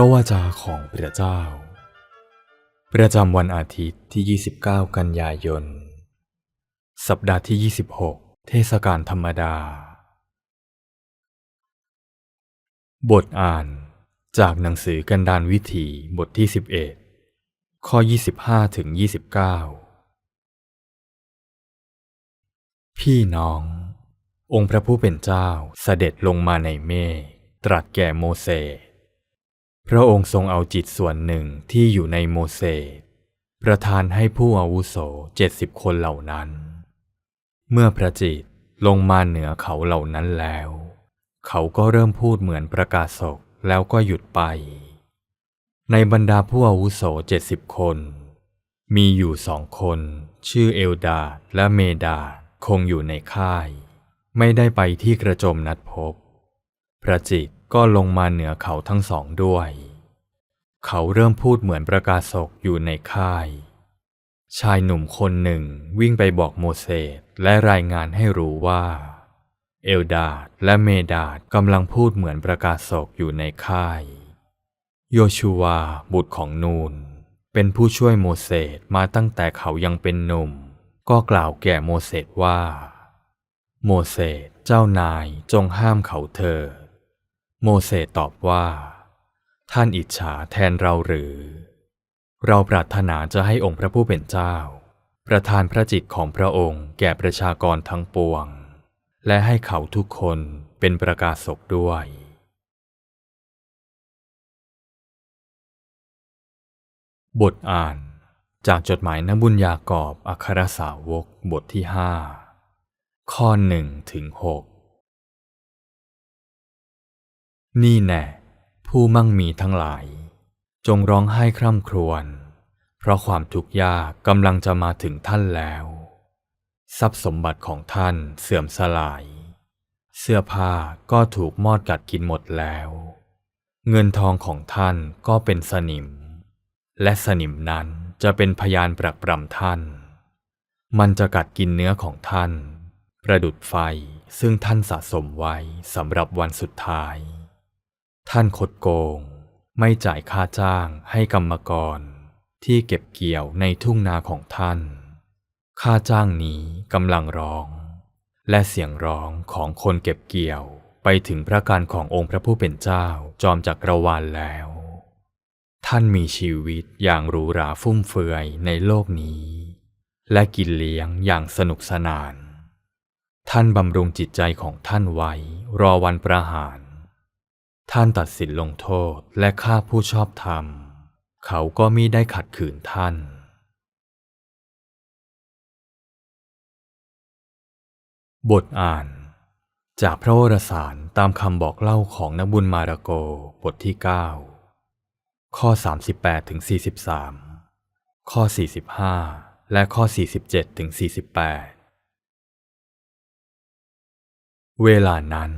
พระวาจาของพระเจ้า ประจำวันอาทิตย์ที่ 29 กันยายน สัปดาห์ที่ 26 เทศกาลธรรมดา บทอ่านจากหนังสือกันดานวิถีบทที่ 11 ข้อ 25 ถึง 29 พี่น้อง องค์พระผู้เป็นเจ้าเสด็จลงมาในเมฆตรัสแก่โมเสส พระองค์ทรงเอาจิตส่วนหนึ่งที่อยู่ในโมเสสประทานให้ผู้อาวุโสเจ็ดสิบคนเหล่านั้น เมื่อพระจิตลงมาเหนือเขาเหล่านั้นแล้ว เขาก็เริ่มพูดเหมือนประกาศศกแล้วก็หยุดไป ในบรรดาผู้อาวุโสเจ็ดสิบคน มีอยู่สองคน ชื่อเอลดาและเมดาคงอยู่ในค่าย ไม่ได้ไปที่กระโจมนัดพบ พระจิตก็ลงมาเหนือเขาทั้งสองด้วย เขาเริ่มพูดเหมือนประกาศกอยู่ในค่าย ชายหนุ่มคนหนึ่งวิ่งไปบอกโมเสสและรายงานให้รู้ว่า เอลดาดและเมดาดกำลังพูดเหมือนประกาศกอยู่ในค่าย โยชูวาบุตรของนูน เป็นผู้ช่วยโมเสสมาตั้งแต่เขายังเป็นหนุ่ม ก็กล่าวแก่โมเสสว่า โมเสสเจ้านายจงห้ามเขาเถิด โมเสสตอบว่า ท่านอิจฉาแทนเราหรือ เราปรารถนาจะให้องค์พระผู้เป็นเจ้า ประทานพระจิตของพระองค์แก่ประชากรทั้งปวง และให้เขาทุกคนเป็นประกาศกด้วย บทอ่านจากจดหมายนบุญยากอบอัครสาวกบทที่ห้าข้อหนึ่งถึงหก นี่แน่ผู้มั่งมีทั้งหลาย จงร้องไห้คร่ำครวญเพราะความทุกข์ยากกำลังจะมาถึงท่านแล้ว ทรัพย์สมบัติของท่านเสื่อมสลาย เสื้อผ้าก็ถูกมอดกัดกินหมดแล้ว เงินทองของท่านก็เป็นสนิม และสนิมนั้นจะเป็นพยานปรักปรำท่าน มันจะกัดกินเนื้อของท่าน ประดุดไฟซึ่งท่านสะสมไว้สำหรับวันสุดท้าย ท่านคดโกง ไม่จ่ายค่าจ้างให้กรรมกร ที่เก็บเกี่ยวในทุ่งนาของท่าน ค่าจ้างนี้กำลังร้อง และเสียงร้องของคนเก็บเกี่ยวไปถึงพระการขององค์พระผู้เป็นเจ้าจอมจักรวาลแล้ว ท่านมีชีวิตอย่างหรูหราฟุ่มเฟือยในโลกนี้ และกินเลี้ยงอย่างสนุกสนาน ท่านบำรุงจิตใจของท่านไว้รอวันประหาร ท่านตัดสินลงโทษและฆ่าผู้ชอบธรรม เขาก็มิได้ขัดขืนท่าน บทอ่าน จากพระวรสารตามคำบอกเล่าของนบุญมาระโกบทที่ 9 ข้อ 38ถึง43 ข้อ 45 และข้อ 47ถึง48 เวลานั้น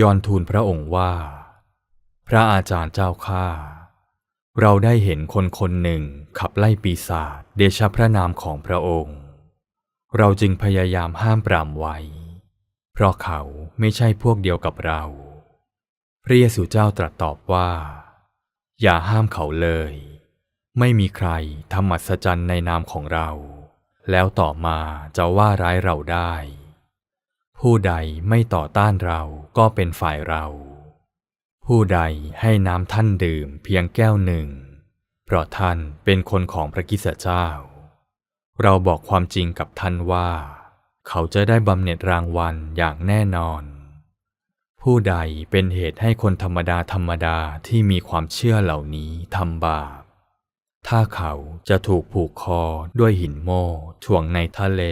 ยอนทูลพระองค์ว่า พระอาจารย์เจ้าข้าเราได้เห็นคนคนหนึ่งขับไล่ปีศาจเดชะพระนามของพระองค์ เราจึงพยายามห้ามปรามไว้ เพราะเขาไม่ใช่พวกเดียวกับเรา พระเยซูเจ้าตรัสตอบว่า อย่าห้ามเขาเลย ไม่มีใครทำมัศจรรย์ในนามของเรา แล้วต่อมาจะว่าร้ายเราได้ ผู้ใดไม่ต่อต้านเราก็เป็นฝ่ายเรา ผู้ใดให้น้ำท่านดื่มเพียงแก้วหนึ่ง เพราะท่านเป็นคนของพระกิสเจ้า เราบอกความจริงกับท่านว่า เขาจะได้บำเหน็จรางวัลอย่างแน่นอน ผู้ใดเป็นเหตุให้คนธรรมดาธรรมดาที่มีความเชื่อเหล่านี้ทำบาป ถ้าเขาจะถูกผูกคอด้วยหินโม่ถ่วงในทะเล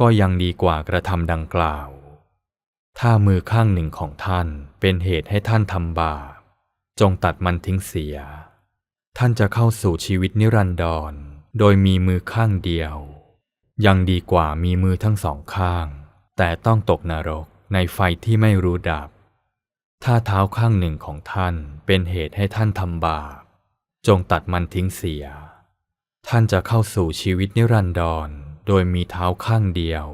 ก็ยังดีกว่ากระทำดังกล่าว ถ้ามือข้างหนึ่งของท่านเป็นเหตุให้ท่านทำบาป จงตัดมันทิ้งเสีย ท่านจะเข้าสู่ชีวิตนิรันดร โดยมีมือข้างเดียว ยังดีกว่ามีมือทั้งสองข้าง แต่ต้องตกนรกในไฟที่ไม่รู้ดับ ถ้าเท้าข้างหนึ่งของท่านเป็นเหตุให้ท่านทำบาป จงตัดมันทิ้งเสีย ท่านจะเข้าสู่ชีวิตนิรันดร โดยมีเท้าข้างเดียว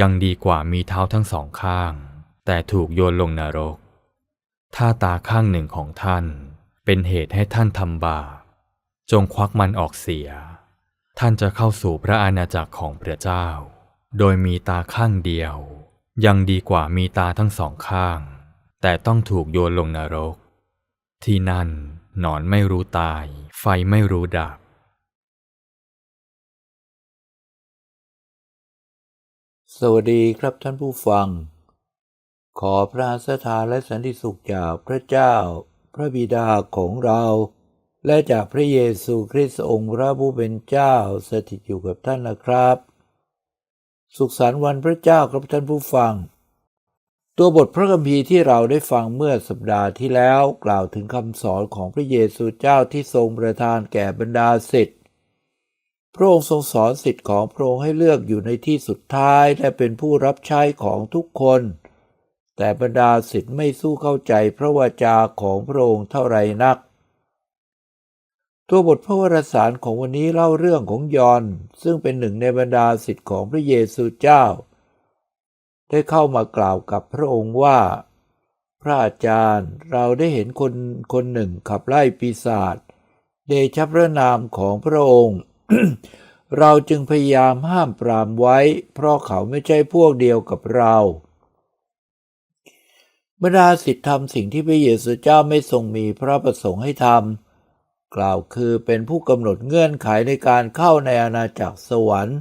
ยังดีกว่ามีเท้าทั้งสองข้าง แต่ถูกโยนลงนรก ถ้าตาข้างหนึ่งของท่านเป็นเหตุให้ท่านทำบาปจงควักมันออกเสีย ท่านจะเข้าสู่พระอาณาจักรของพระเจ้า โดยมีตาข้างเดียว ยังดีกว่ามีตาทั้งสองข้าง แต่ต้องถูกโยนลงนรก ที่นั่นหนอนไม่รู้ตาย ไฟไม่รู้ดับ สวัสดีครับท่านผู้ฟัง ขอพระสถานและสันติสุขจากพระเจ้า พระบิดาของเรา และจากพระเยซูคริสต์องค์พระผู้เป็นเจ้าสถิตอยู่กับท่านนะครับ สุขสันต์วันพระเจ้าครับท่านผู้ฟัง ตัวบทพระคัมภีร์ที่เราได้ฟังเมื่อสัปดาห์ที่แล้วกล่าวถึงคำสอนของพระเยซูเจ้าที่ทรงประทานแก่บรรดาศิษย์ พระองค์ทรงสอนสิทธิ์ของพระองค์ให้เลือกอยู่ในที่สุดท้ายและเป็นผู้รับใช้ของทุกคน แต่บรรดาสิทธิ์ไม่สู้เข้าใจพระวาจาของพระองค์เท่าไรนัก ตัวบทพระวรสารของวันนี้เล่าเรื่องของยอนซึ่งเป็นหนึ่งในบรรดาสิทธิ์ของพระเยซูเจ้า ได้เข้ามากล่าวกับพระองค์ว่า พระอาจารย์เราได้เห็นคนคนหนึ่งขับไล่ปีศาจเดชพระนามของพระองค์ เราจึงพยายามห้ามปรามไว้ เพราะเขาไม่ใช่พวกเดียวกับเราบรรดาสิทธิทำสิ่งที่พระเยซูเจ้าไม่ทรงมีพระประสงค์ให้ทำกล่าวคือเป็นผู้กำหนดเงื่อนไขในการเข้าในอาณาจักรสวรรค์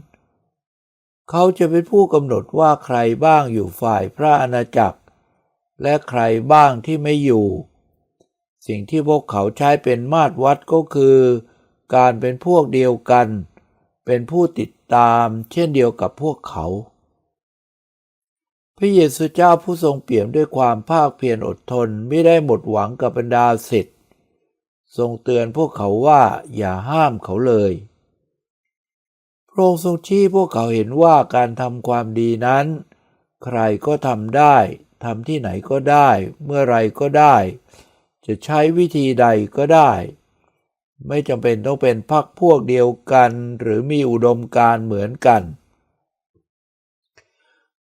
เขาจะเป็นผู้กำหนดว่าใครบ้างอยู่ฝ่ายพระอาณาจักร และใครบ้างที่ไม่อยู่ สิ่งที่พวกเขาใช้เป็นมาตรวัดก็คือ การเป็นพวกเดียวกัน เป็นผู้ติดตามเช่นเดียวกับพวกเขา พระเยซูเจ้าผู้ทรงเปี่ยมด้วยความภาคเพียรอดทนไม่ได้หมดหวังกับบรรดาศิษย์ทรงเตือนพวกเขาว่าอย่าห้ามเขาเลย พระองค์ทรงชี้พวกเขาเห็นว่าการทำความดีนั้น ใครก็ทำได้ทำที่ไหนก็ได้ เมื่อไรก็ได้ จะใช้วิธีใดก็ได้ ไม่จำเป็นต้องเป็นพักพวกเดียวกัน หรือมีอุดมการเหมือนกัน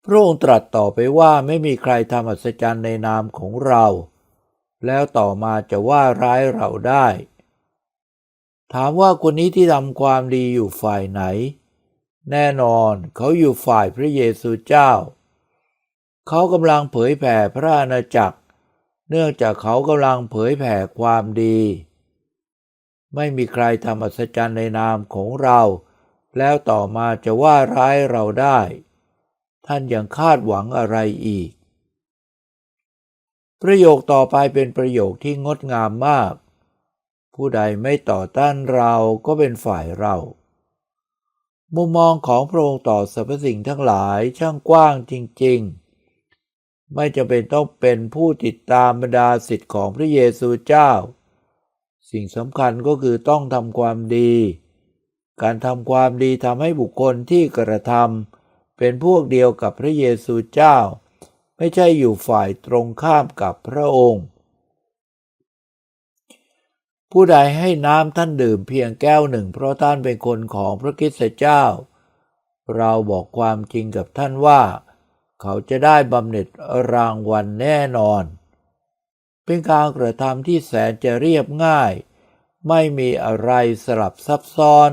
พระองค์ตรัสต่อไปว่าไม่มีใครทำอัศจรรย์ในนามของเรา แล้วต่อมาจะว่าร้ายเราได้ ถามว่าคนนี้ที่ทำความดีอยู่ฝ่ายไหน แน่นอนเขาอยู่ฝ่ายพระเยซูเจ้า เขากำลังเผยแผ่พระอาณาจักร เนื่องจากเขากำลังเผยแผ่ความดี ไม่มีใครทำอัศจรรย์ในนามของเรา แล้วต่อมาจะว่าร้ายเราได้ ท่านยังคาดหวังอะไรอีก ประโยคต่อไปเป็นประโยคที่งดงามมาก ผู้ใดไม่ต่อต้านเราก็เป็นฝ่ายเรา มุมมองของพระองค์ต่อสรรพสิ่งทั้งหลายช่างกว้างจริง ๆ ไม่จำเป็นต้องเป็นผู้ติดตามบรรดาสิทธิ์ของพระเยซูเจ้า สิ่งสำคัญก็คือต้องทำความดี การทำความดีทำให้บุคคลที่กระทำเป็นพวกเดียวกับพระเยซูเจ้า ไม่ใช่อยู่ฝ่ายตรงข้ามกับพระองค์ ผู้ใดให้น้ำท่านดื่มเพียงแก้วหนึ่ง เพราะท่านเป็นคนของพระคิสเจ้า เราบอกความจริงกับท่านว่า เขาจะได้บำเหน็จรางวัลแน่นอน เป็นการกระทำที่แสนจะเรียบง่าย ไม่มีอะไรสลับซับซ้อน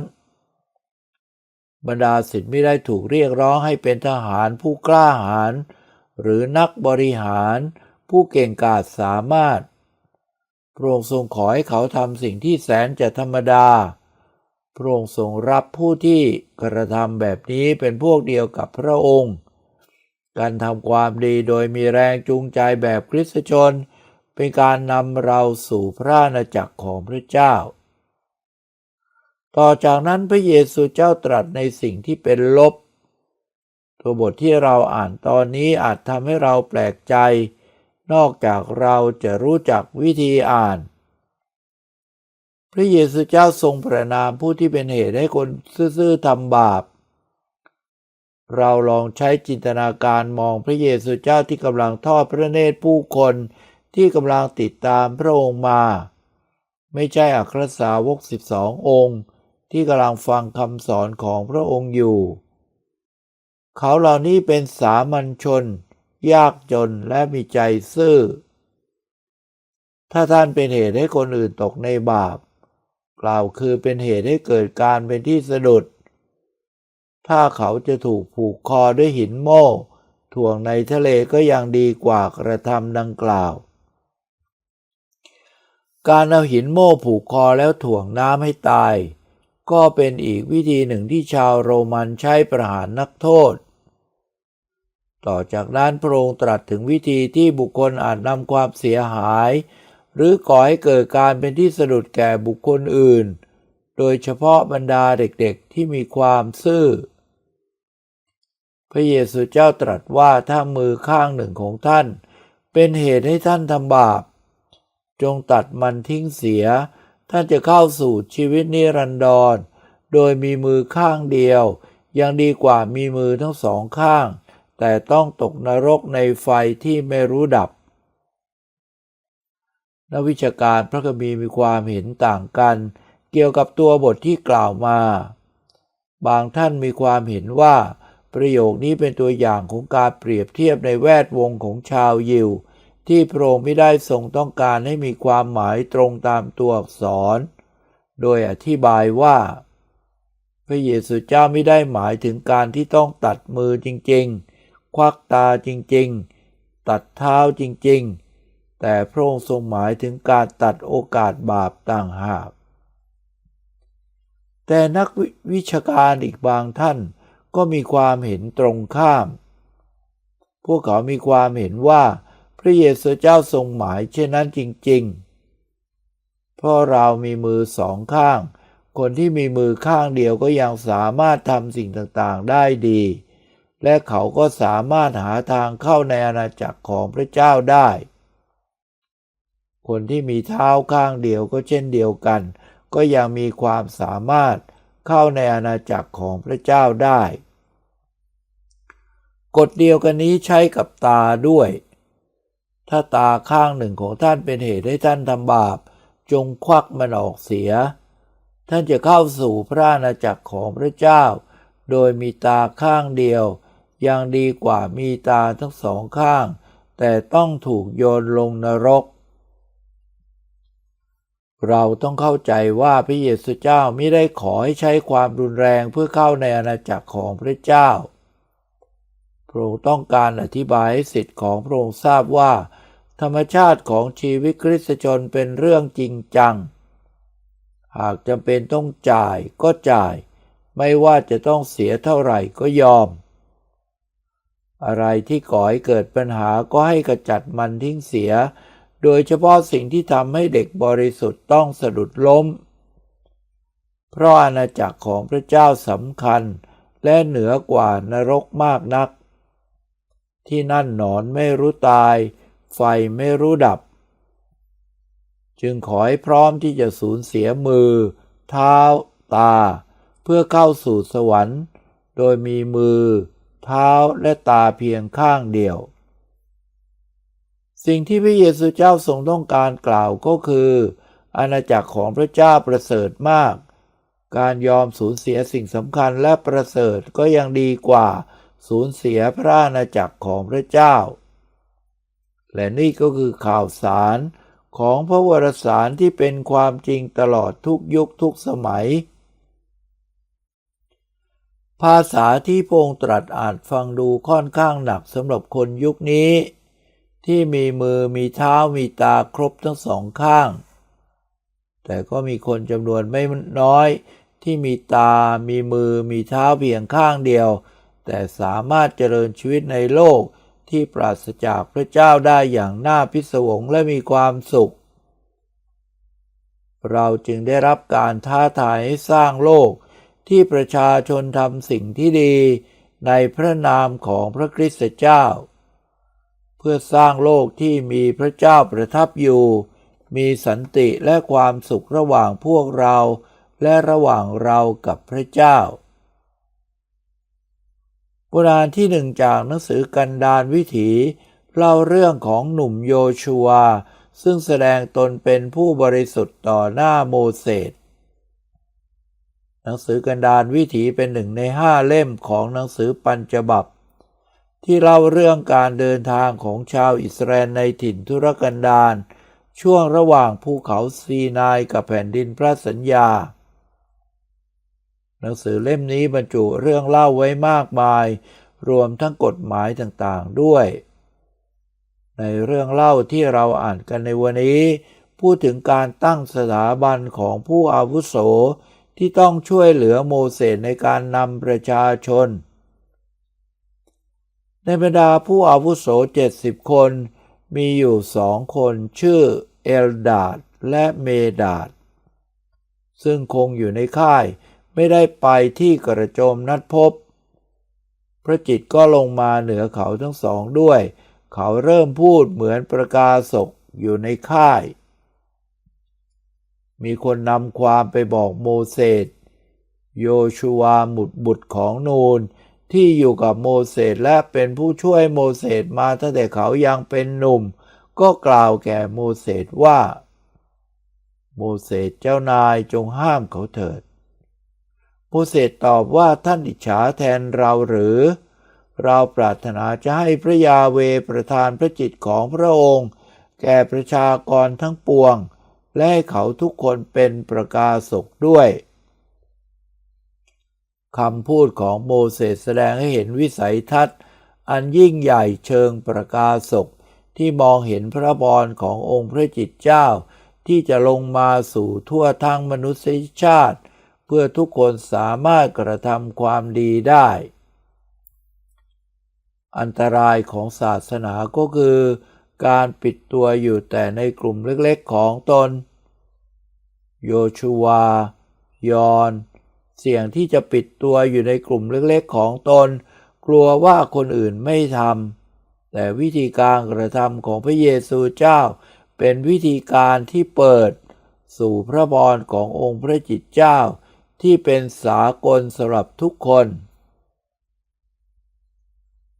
บรรดาศิษย์ไม่ได้ถูกเรียกร้องให้เป็นทหารผู้กล้าหาญหรือนักบริหารผู้เก่งกาจสามารถพระองค์ทรงขอให้เขาทำสิ่งที่แสนจะธรรมดา พระองค์ทรงรับผู้ที่กระทำแบบนี้เป็นพวกเดียวกับพระองค์ การทำความดีโดยมีแรงจูงใจแบบคริสตชน เป็นการนำเราสู่พระอาณาจักรของพระเจ้า ต่อจากนั้นพระเยซูเจ้าตรัสในสิ่งที่เป็นลบ ตัวบทที่เราอ่านตอนนี้อาจทำให้เราแปลกใจ นอกจากเราจะรู้จักวิธีอ่าน พระเยซูเจ้าทรงประนามผู้ที่เป็นเหตุให้คนซื่อๆทำบาป เราลองใช้จินตนาการมองพระเยซูเจ้าที่กำลังทอดพระเนตรผู้คน ที่กำลังติดตามพระองค์มา ไม่ใช่อัครสาวกสิบสององค์ ที่กำลังฟังคำสอนของพระองค์อยู่ เขาเหล่านี้เป็นสามัญชน ยากจนและมีใจซื่อ ถ้าท่านเป็นเหตุให้คนอื่นตกในบาป กล่าวคือเป็นเหตุให้เกิดการเป็นที่สะดุด ถ้าเขาจะถูกผูกคอด้วยหินโม่ ถ่วงในทะเลก็ยังดีกว่ากระทำดังกล่าว การเอาหินโม่ผูกคอแล้วถ่วงน้ำให้ตาย ก็เป็นอีกวิธีหนึ่งที่ชาวโรมันใช้ประหารนักโทษ ต่อจากนั้นพระองค์ตรัสถึงวิธีที่บุคคลอาจนำความเสียหาย หรือก่อให้เกิดการเป็นที่สะดุดแก่บุคคลอื่น โดยเฉพาะบรรดาเด็กๆที่มีความซื่อ พระเยซูเจ้าตรัสว่าถ้ามือข้างหนึ่งของท่าน เป็นเหตุให้ท่านทำบาป จงตัดมันทิ้งเสีย ท่านจะเข้าสู่ชีวิตนิรันดร โดยมีมือข้างเดียว ยังดีกว่ามีมือทั้งสองข้าง แต่ต้องตกนรกในไฟที่ไม่รู้ดับ นักวิชาการพระคัมภีร์มีความเห็นต่างกัน เกี่ยวกับตัวบทที่กล่าวมา บางท่านมีความเห็นว่าประโยคนี้เป็นตัวอย่างของการเปรียบเทียบในแวดวงของชาวยิว ที่พระองค์ไม่ได้ทรงต้องการให้มีความหมายตรงตามตัวอักษร โดยอธิบายว่า พระเยซูเจ้าไม่ได้หมายถึงการที่ต้องตัดมือจริงๆ ควักตาจริงๆ ตัดเท้าจริงๆ แต่พระองค์ทรงหมายถึงการตัดโอกาสบาปต่างหาก แต่นักวิชาการอีกบางท่านก็มีความเห็นตรงข้าม พวกเขามีความเห็นว่า พระเยซูเจ้าทรงหมายเช่นนั้นจริงๆ เพราะเรามีมือสองข้าง คนที่มีมือข้างเดียวก็ยังสามารถทำสิ่งต่างๆได้ดี และเขาก็สามารถหาทางเข้าในอาณาจักรของพระเจ้าได้ คนที่มีเท้าข้างเดียวก็เช่นเดียวกัน ก็ยังมีความสามารถเข้าในอาณาจักรของพระเจ้าได้กฎเดียวกันนี้ใช้กับตาด้วย ถ้าตาข้างหนึ่งของท่านเป็นเหตุให้ท่านทำบาป จงควักมันออกเสีย ท่านจะเข้าสู่พระอาณาจักรของพระเจ้า โดยมีตาข้างเดียว ยังดีกว่ามีตาทั้งสองข้าง แต่ต้องถูกโยนลงนรก เราต้องเข้าใจว่าพระเยซูเจ้าไม่ได้ขอให้ใช้ความรุนแรงเพื่อเข้าในอาณาจักรของพระเจ้า พระองค์ต้องการอธิบายให้สิทธิ์ของพระองค์ทราบว่า ธรรมชาติของชีวิตคริสตชนเป็นเรื่องจริงจัง หากจำเป็นต้องจ่ายก็จ่าย ไม่ว่าจะต้องเสียเท่าไหร่ก็ยอม อะไรที่ก่อให้เกิดปัญหาก็ให้กระจัดมันทิ้งเสีย โดยเฉพาะสิ่งที่ทำให้เด็กบริสุทธิ์ต้องสะดุดล้ม เพราะอาณาจักรของพระเจ้าสำคัญและเหนือกว่านรกมากนัก ที่นั่นหนอนไม่รู้ตาย ไฟไม่รู้ดับ จึงขอให้พร้อมที่จะสูญเสียมือ เท้า ตา เพื่อเข้าสู่สวรรค์ โดยมีมือ เท้าและตาเพียงข้างเดียว สิ่งที่พระเยซูเจ้าทรงต้องการกล่าวก็คือ อาณาจักรของพระเจ้าประเสริฐมาก การยอมสูญเสียสิ่งสำคัญและประเสริฐก็ยังดีกว่า สูญเสียพระอาณาจักรของพระเจ้า และนี่ก็คือข่าวสารของพระวรสารที่เป็นความจริงตลอดทุกยุคทุกสมัย ภาษาที่พงตรัสอาจฟังดูค่อนข้างหนักสำหรับคนยุคนี้ ที่มีมือมีเท้ามีตาครบทั้งสองข้าง แต่ก็มีคนจำนวนไม่น้อยที่มีตา มีมือ มีเท้าเพียงข้างเดียว แต่สามารถเจริญชีวิตในโลกที่ปราศจากพระเจ้าได้อย่างน่าพิศวงและมีความสุข เราจึงได้รับการท้าทายให้สร้างโลกที่ประชาชนทำสิ่งที่ดีในพระนามของพระคริสตเจ้า เพื่อสร้างโลกที่มีพระเจ้าประทับอยู่ มีสันติและความสุขระหว่างพวกเราและระหว่างเรากับพระเจ้า บทอ่านที่หนึ่งจากหนังสือกันดารวิถี เล่าเรื่องของหนุ่มโยชัว ซึ่งแสดงตนเป็นผู้บริสุทธิ์ต่อหน้าโมเสสหนังสือกันดารวิถีเป็นหนึ่งในห้าเล่มของหนังสือปัญจบัพที่เล่าเรื่องการเดินทางของชาวอิสราเอลในถิ่นทุรกันดารช่วงระหว่างภูเขาซีนายกับแผ่นดินพระสัญญา หนังสือเล่มนี้บรรจุเรื่องเล่าไว้มากมาย รวมทั้งกฎหมายต่างๆด้วย ในเรื่องเล่าที่เราอ่านกันในวันนี้ พูดถึงการตั้งสถาบันของผู้อาวุโสที่ต้องช่วยเหลือโมเสสในการนำประชาชน ในบรรดาผู้อาวุโสเจ็ดสิบคน มีอยู่สองคนชื่อเอลดาดและเมดาดซึ่งคงอยู่ในค่าย ไม่ได้ไปที่กระโจมนัดพบ พระจิตก็ลงมาเหนือเขาทั้งสองด้วย เขาเริ่มพูดเหมือนประกาศกอยู่ในค่าย มีคนนำความไปบอกโมเสสโยชูวาหมุดบุตรของนูนที่อยู่กับโมเสสและเป็นผู้ช่วยโมเสสมาตั้งแต่เขายังเป็นหนุ่ม ก็กล่าวแก่โมเสสว่า โมเสสเจ้านายจงห้ามเขาเถิด โมเสสตอบว่าท่านอิจฉาแทนเราหรือ เราปรารถนาจะให้พระยาเวประทานพระจิตของพระองค์ แก่ประชากรทั้งปวง และให้เขาทุกคนเป็นประกาศกด้วยคำพูดของโมเสสแสดงให้เห็นวิสัยทัศน์ อันยิ่งใหญ่เชิงประกาศกที่มองเห็นพระบรขององค์พระจิตเจ้า ที่จะลงมาสู่ทั่วทั้งมนุษยชาติ เพื่อทุกคนสามารถกระทำความดีได้ อันตรายของศาสนาก็คือ การปิดตัวอยู่แต่ในกลุ่มเล็กๆของตน โยชูวา ยอน เสี่ยงที่จะปิดตัวอยู่ในกลุ่มเล็กๆของตน กลัวว่าคนอื่นไม่ทำแต่วิธีการกระทำของพระเยซูเจ้า เป็นวิธีการที่เปิด สู่พระบรขององค์พระจิตเจ้า ที่เป็นสากลสำหรับทุกคน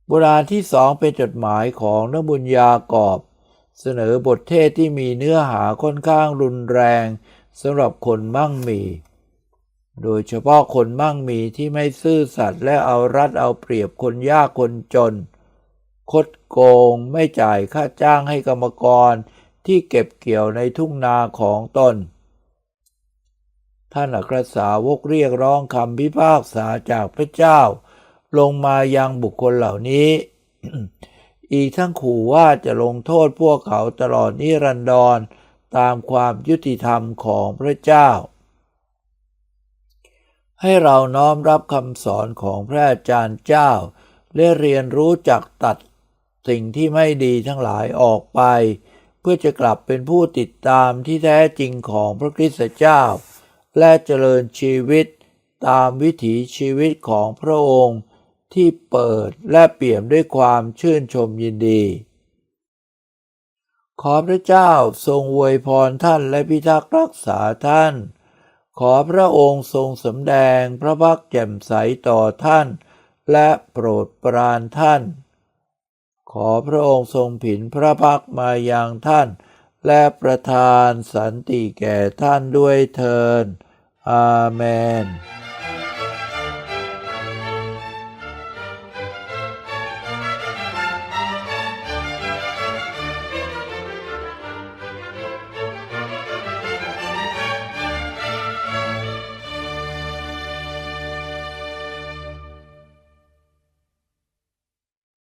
โบราณที่สองเป็นจดหมายของนบุญยากอบเสนอบทเทศที่มีเนื้อหาค่อนข้างรุนแรงสำหรับคนมั่งมี โดยเฉพาะคนมั่งมีที่ไม่ซื่อสัตย์และเอารัดเอาเปรียบคนยากคนจน คดโกงไม่จ่ายค่าจ้างให้กรรมกรที่เก็บเกี่ยวในทุ่งนาของตน ท่านอัครสาวกเรียกร้องคำพิพากษาจากพระเจ้า ลงมายังบุคคลเหล่านี้ อีกทั้งขู่ว่าจะลงโทษพวกเขาตลอดนิรันดรตามความยุติธรรมของพระเจ้า ให้เราน้อมรับคำสอนของพระอาจารย์เจ้า และเรียนรู้จักตัดสิ่งที่ไม่ดีทั้งหลายออกไป เพื่อจะกลับเป็นผู้ติดตามที่แท้จริงของพระคริสตเจ้า และเจริญชีวิตตามวิถีชีวิตของพระองค์ที่เปิดและเปี่ยมด้วยความชื่นชมยินดี ขอพระเจ้าทรงอวยพรท่านและพิทักษ์รักษาท่าน ขอพระองค์ทรงสำแดงพระพักแจ่มใสต่อท่าน และโปรดปรานท่าน ขอพระองค์ทรงผินพระพักมาอยังท่าน และประทานสันติแก่ท่านด้วยเทิน อาเมน